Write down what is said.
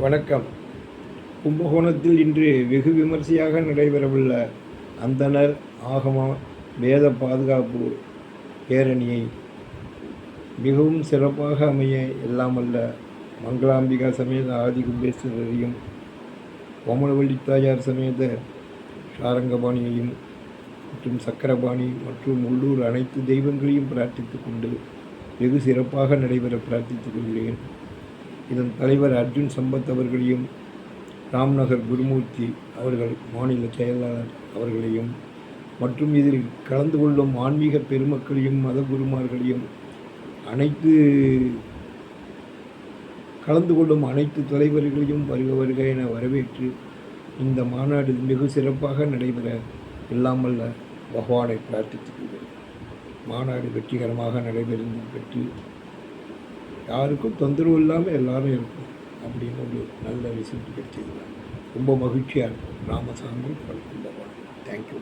வணக்கம். கும்பகோணத்தில் இன்று வெகு விமர்சையாக நடைபெறவுள்ள அந்தணர் ஆகம வேத பாதுகாப்பு பேரணியை மிகவும் சிறப்பாக அமைய எல்லாமல்ல மங்களாம்பிகா சமேத ஆதி கும்பேஸ்வரரையும் கோமலவள்ளி தாயார் சமேத சாரங்கபாணியையும் மற்றும் சக்கரபாணி மற்றும் உள்ளூர் அனைத்து தெய்வங்களையும் பிரார்த்தித்துக்கொண்டு வெகு சிறப்பாக நடைபெற பிரார்த்தித்துக் கொள்கிறேன். இதன் தலைவர் அர்ஜுன் சம்பத் அவர்களையும் ராம்நகர் குருமூர்த்தி அவர்கள் மாநில செயலாளர் அவர்களையும் மற்றும் இதில் கலந்து கொள்ளும் ஆன்மீக பெருமக்களையும் மத குருமார்களையும் அனைத்து கலந்து கொள்ளும் அனைத்து தலைவர்களையும் வருக வருக என வரவேற்று இந்த மாநாடு மிக சிறப்பாக நடைபெற இல்லாமல்ல பகவானை பிரார்த்தித்துக் கொள்கிறேன். மாநாடு வெற்றிகரமாக நடைபெறும் பெற்று யாருக்கும் தொந்தரவு இல்லாமல் எல்லாரும் இருக்கும் அப்படின்னு ஒரு நல்ல ரிசல்ட் கிடைச்சது ரொம்ப மகிழ்ச்சியாக இருக்கும். ராமசாமி படம் தேங்க்யூ